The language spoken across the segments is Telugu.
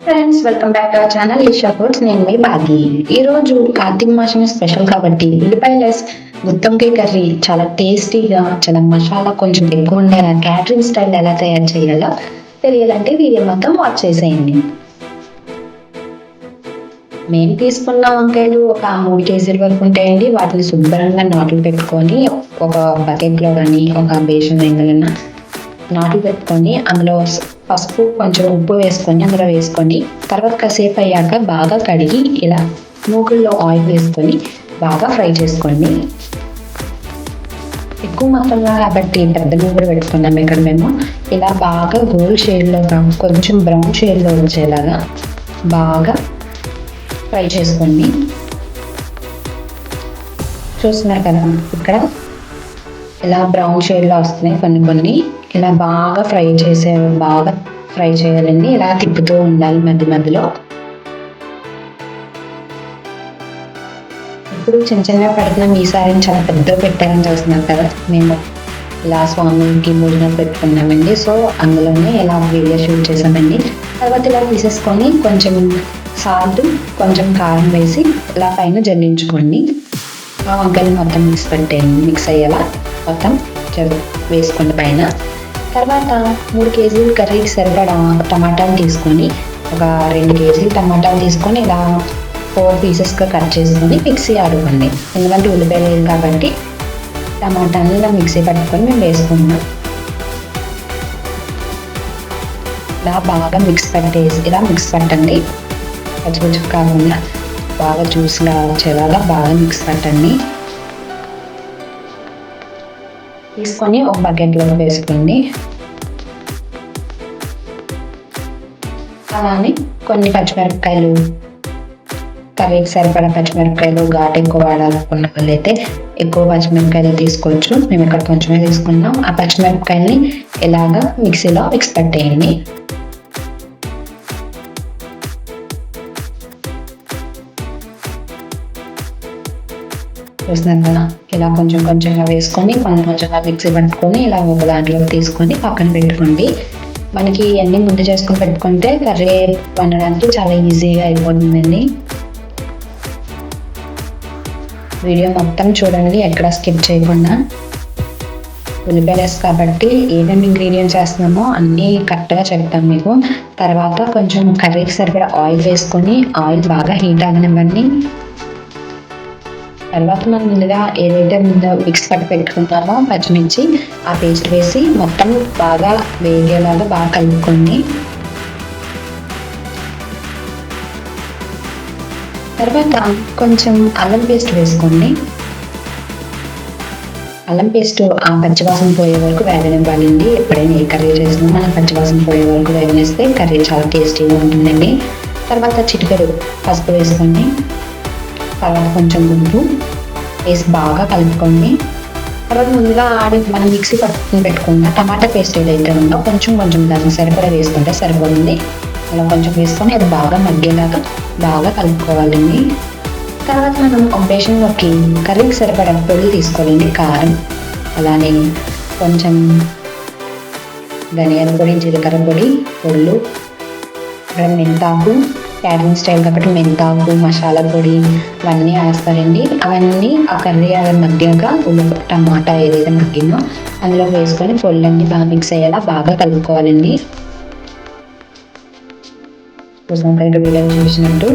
Friends welcome back to our channel Esha foods నేను మీ భాగి ఈరోజు కార్తీక మాసం స్పెషల్ కాబట్టి ఉల్లిపాయలెస్ గుత్తంకాయ కర్రీ చాలా టేస్టీగా చాలా మసాలా కొంచెం ఎక్కువ ఉండేలా క్యాటరింగ్ స్టైల్ ఎలా తయారు చేయాలో తెలియాలంటే వీడియో మొత్తం వాచ్ చేసేయండి. మేము తీసుకున్న వంకాయలు ఒక మూడు కేజీల వరకు ఉంటాయండి. వాటిని శుభ్రంగా నాట్లు పెట్టుకొని ఒక బకెట్లో కానీ ఒక బేషన్ అయినా నాటి పెట్టుకొని అందులో పసుపు కొంచెం ఉప్పు వేసుకొని అందులో వేసుకొని తర్వాత కాసేపు అయ్యాక బాగా కడిగి ఇలా మూకుల్లో ఆయిల్ వేసుకొని బాగా ఫ్రై చేసుకోండి. ఎక్కువ మొత్తంలో కాబట్టి పెద్ద గూగులు పెట్టుకున్నాం ఇక్కడ మేము. ఇలా బాగా గోల్డ్ షేడ్లో కొంచెం బ్రౌన్ షేడ్లో వచ్చేలాగా బాగా ఫ్రై చేసుకోండి. చూస్తున్నారు కదా ఇక్కడ ఇలా బ్రౌన్ షేడ్లో వస్తున్నాయి కొన్ని కొన్ని. ఇలా బాగా ఫ్రై చేసే బాగా ఫ్రై చేయాలండి. ఇలా తిప్పుతూ ఉండాలి మధ్య మధ్యలో. ఇప్పుడు చిన్న చిన్నగా పెడుతున్నాం ఈసారి చాలా పెద్దగా పెట్టారని చూస్తున్నాం కదా. మేము ఇలా స్వామికి భోజనం పెట్టుకున్నామండి. సో అందులోనే ఇలా వీడియో షూట్ చేసామండి. తర్వాత ఇలా తీసేసుకొని కొంచెం సాల్ట్ కొంచెం కారం వేసి ఇలా పైన జల్లించుకోండి. ఆ వంకాయలు మొత్తం మిక్స్ పెట్టేయండి మిక్స్ అయ్యేలా మొత్తం వేసుకోండి పైన. తర్వాత మూడు కేజీలు కర్రీకి సరిపడా టమాటాలు తీసుకొని ఒక రెండు కేజీలు టమాటాలు తీసుకొని ఇలా ఫోర్ పీసెస్గా కట్ చేసుకొని మిక్సీ ఆడుకోండి. ఎందుకంటే ఉల్లిపాయ లేదు కాబట్టి టమాటాని ఇలా మిక్సీ పట్టుకొని మేము వేసుకుంటాం. ఇలా బాగా మిక్స్ పట్టేసి ఇలా మిక్స్ పట్టండి. పచ్చిపచ్చి కాకుండా బాగా జ్యూస్లా వచ్చేలాగా బాగా మిక్స్ పట్టండి. తీసుకొని ఒక బకెట్లో వేసుకోండి. అలానే కొన్ని పచ్చిమిరపకాయలు కర్రీకి సరిపడా పచ్చిమిరపకాయలు ఘాటు ఎక్కువ వాడాలనుకున్న వాళ్ళైతే ఎక్కువ పచ్చిమిరపకాయలు తీసుకోవచ్చు. మేము ఇక్కడ కొంచెమే తీసుకున్నాం. ఆ పచ్చిమిరపకాయల్ని ఇలాగా మిక్సీలో మిక్స్ పెట్టేయండి. చూస్తున్నాను కదా ఇలా కొంచెం కొంచెంగా వేసుకొని కొంచెం కొంచెంగా మిక్సీ పట్టుకొని ఇలా ఒక దాంట్లో తీసుకొని పక్కన పెట్టుకోండి మనకి అన్ని ముందు చేసుకొని పెట్టుకుంటే కర్రీ వండడానికి చాలా ఈజీగా అయిపోతుందండి వీడియో మొత్తం చూడండి ఎక్కడ స్కిప్ చేయకుండా ఉల్లిపాయలేస్ కాబట్టి ఏమేమి ఇంగ్రీడియంట్స్ వేస్తున్నామో అన్నీ కరెక్ట్గా చెప్తాం మీకు తర్వాత కొంచెం కర్రీకి సరిపడా ఆయిల్ వేసుకొని ఆయిల్ బాగా హీట్ అవ్వనివ్వండి తర్వాత మనం ముందుగా ఏదైతే ముందు మిక్స్ పట్టి పెట్టుకుంటామో పచ్చిమిర్చి ఆ పేస్ట్ వేసి మొత్తం బాగా వేగేలాగా బాగా కలుపుకోండి తర్వాత కొంచెం అల్లం పేస్ట్ వేసుకోండి. అల్లం పేస్ట్ ఆ పచ్చివాసన పోయే వరకు వేగనివ్వాలండి. ఎప్పుడైనా ఏ కర్రీ చేసినా మనం పచ్చివాసన పోయే వరకు వేగనిస్తే కర్రీ చాలా టేస్టీగా ఉంటుందండి. తర్వాత చిటికెడు పసుపు వేసుకోండి. తర్వాత కొంచెం ఉప్పు వేసి బాగా కలుపుకోండి. తర్వాత ముందుగా ఆడి మనం మిక్సీ పట్టుకుని పెట్టుకున్న టమాటా పేస్ట్ ఏదైతే ఉందో కొంచెం కొంచెం దాన్ని సరిపడా వేసుకుంటే సరిపోతుంది. అలా కొంచెం వేసుకొని అది బాగా మగ్గేలాగా బాగా కలుపుకోవాలండి. తర్వాత మనం ఒక బేషన్లోకి కర్రీకి సరిపడా పొడి తీసుకోవాలండి కారం. అలానే కొంచెం ధనియాల పొడి జీలకర్ర పొడి పొళ్ళు ఇక్కడ మెంతాకు క్యాటరింగ్ స్టైల్ కాబట్టి మెంతాకు మసాలా పొడి ఇవన్నీ వేస్తారండి. అవన్నీ ఆ కర్రీ అవి మధ్యగా ఉల్లిపాయ టమాటా ఏదైతే మగ్గిందో అందులో వేసుకొని పొళ్ళన్నీ బాగా మిక్స్ అయ్యేలా బాగా కలుపుకోవాలండి. కోసం రెండు వీడియో చూసినట్టు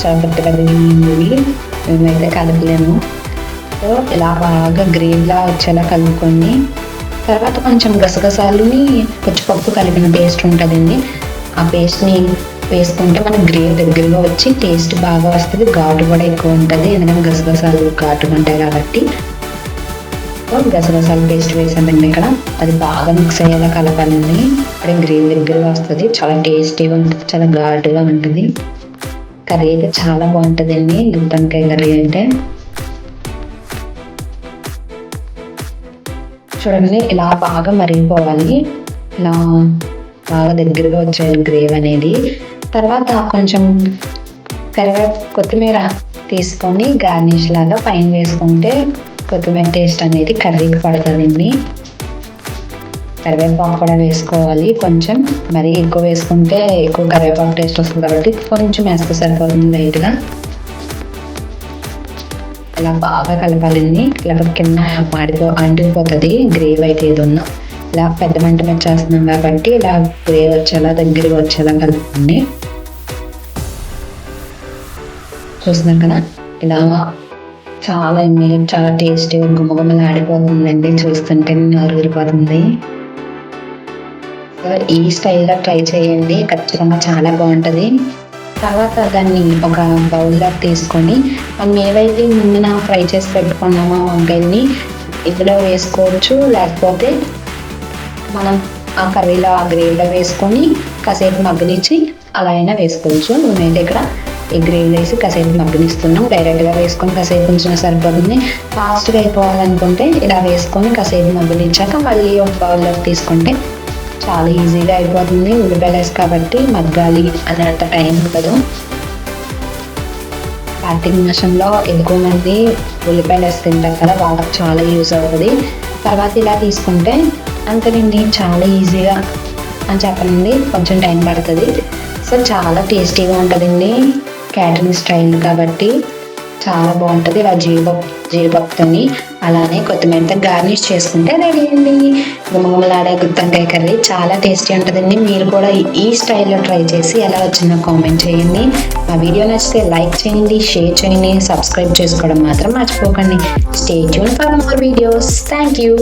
చాలా పెద్ద పెద్ద మేమైతే కలపలేము. సో ఇలా బాగా గ్రేవ్లా వచ్చేలా కలుపుకొని తర్వాత కొంచెం గసగసాలుని కొంచెం పప్పు కలిపిన పేస్ట్ ఉంటుందండి. ఆ పేస్ట్ని వేసుకుంటే మనకి గ్రేవ్ దగ్గరగా వచ్చి టేస్ట్ బాగా వస్తుంది ఘాటు కూడా ఎక్కువ ఉంటుంది. ఎందుకంటే గసగసాలు ఘాటుగా ఉంటాయి కాబట్టి. సో గసగసాల పేస్ట్ వేసామండి ఇక్కడ. అది బాగా మిక్స్ అయ్యేలా కలపాలండి. అక్కడ గ్రేవీ దగ్గరగా వస్తుంది. చాలా టేస్టీగా ఉంటుంది చాలా ఘాటుగా ఉంటుంది. కర్రీ అయితే చాలా బాగుంటుందండి. గుత్తంకాయ కర్రీ అంటే. చూడండి ఇలా బాగా మరిగిపోవాలి. ఇలా బాగా దగ్గరగా వచ్చేది గ్రేవ్ అనేది. తర్వాత కొంచెం కరివే కొత్తిమీర తీసుకొని గార్నిష్ లాగా పైన వేసుకుంటే కొత్తిమీర టేస్ట్ అనేది కర్రీకి పడుతుందండి కరివేపాకు కూడా వేసుకోవాలి. కొంచెం మరి ఎక్కువ వేసుకుంటే ఎక్కువ కరివేపాకు టేస్ట్ వస్తుంది కాబట్టి కొంచెం వేస్తే సరిపోతుంది లైట్గా. ఇలా బాగా కలపాలండి. ఇలా కింద మాడిపో అంటుకుపోతుంది. గ్రేవ్ అయితే ఏది ఉన్నా. ఇలా పెద్ద మంట మీద చేస్తున్నాం కాబట్టి ఇలా గ్రేవీ వచ్చేలా దగ్గరికి వచ్చేలా కలుపుకోండి. చూస్తున్నాం కదా. ఇలా చాలా ఎన్ని చాలా టేస్టీ గుమ్మగుమ్మలు ఆడిపోతుందండి. చూస్తుంటే నోరు ఊరిపోతుంది సో ఈ స్టైల్లో ట్రై చేయండి. ఖచ్చితంగా చాలా బాగుంటుంది. తర్వాత దాన్ని ఒక బౌల్లో తీసుకొని మనం ఏవైతే ముందున ఫ్రై చేసి పెట్టుకున్నామో వంకాయల్ని ఇందులో వేసుకోవచ్చు. లేకపోతే మనం ఆ కర్రీలో ఆ గ్రేవీలో వేసుకొని కాసేపు మగ్గనిచ్చి అలా అయినా వేసుకోవచ్చు. నేనైతే ఇక్కడ ఈ గ్రేవీ వేసి కాసేపు మగ్గనిస్తున్నాం. డైరెక్ట్గా వేసుకొని కాసేపు ఉంచిన సరిపోతుంది. ఫాస్ట్గా అయిపోవాలనుకుంటే ఇలా వేసుకొని కాసేపు మగ్గనిచ్చాక మళ్ళీ ఒక బౌల్లోకి తీసుకుంటే చాలా ఈజీగా అయిపోతుంది. ఉల్లిపాయలు కాబట్టి మగ్గాలి అనేంత టైం ఉండదు. కార్తీక మాసంలో ఎక్కువ మంది ఉల్లిపాయలు వేసి తింటారు కదా వాళ్ళకి చాలా యూజ్ అవుతుంది. తర్వాత ఇలా తీసుకుంటే అంతేనండి చాలా ఈజీగా అని చెప్పనండి. కొంచెం టైం పడుతుంది. సో చాలా టేస్టీగా ఉంటుందండి. క్యాటరింగ్ స్టైల్ కాబట్టి చాలా బాగుంటుంది. ఇలా జీడిపప్పు జీడిపప్పుతోని అలానే కొత్తిమీరతో గార్నిష్ చేసుకుంటే రెడీ అండి. గుమగుమలాడే గుత్తంకాయ కర్రీ చాలా టేస్టీ ఉంటుందండి. మీరు కూడా ఈ స్టైల్లో ట్రై చేసి ఎలా వచ్చిందో కామెంట్ చేయండి. మా వీడియో నచ్చితే లైక్ చేయండి షేర్ చేయండి సబ్స్క్రైబ్ చేసుకోవడం మాత్రం మర్చిపోకండి. Stay tune for more videos thank you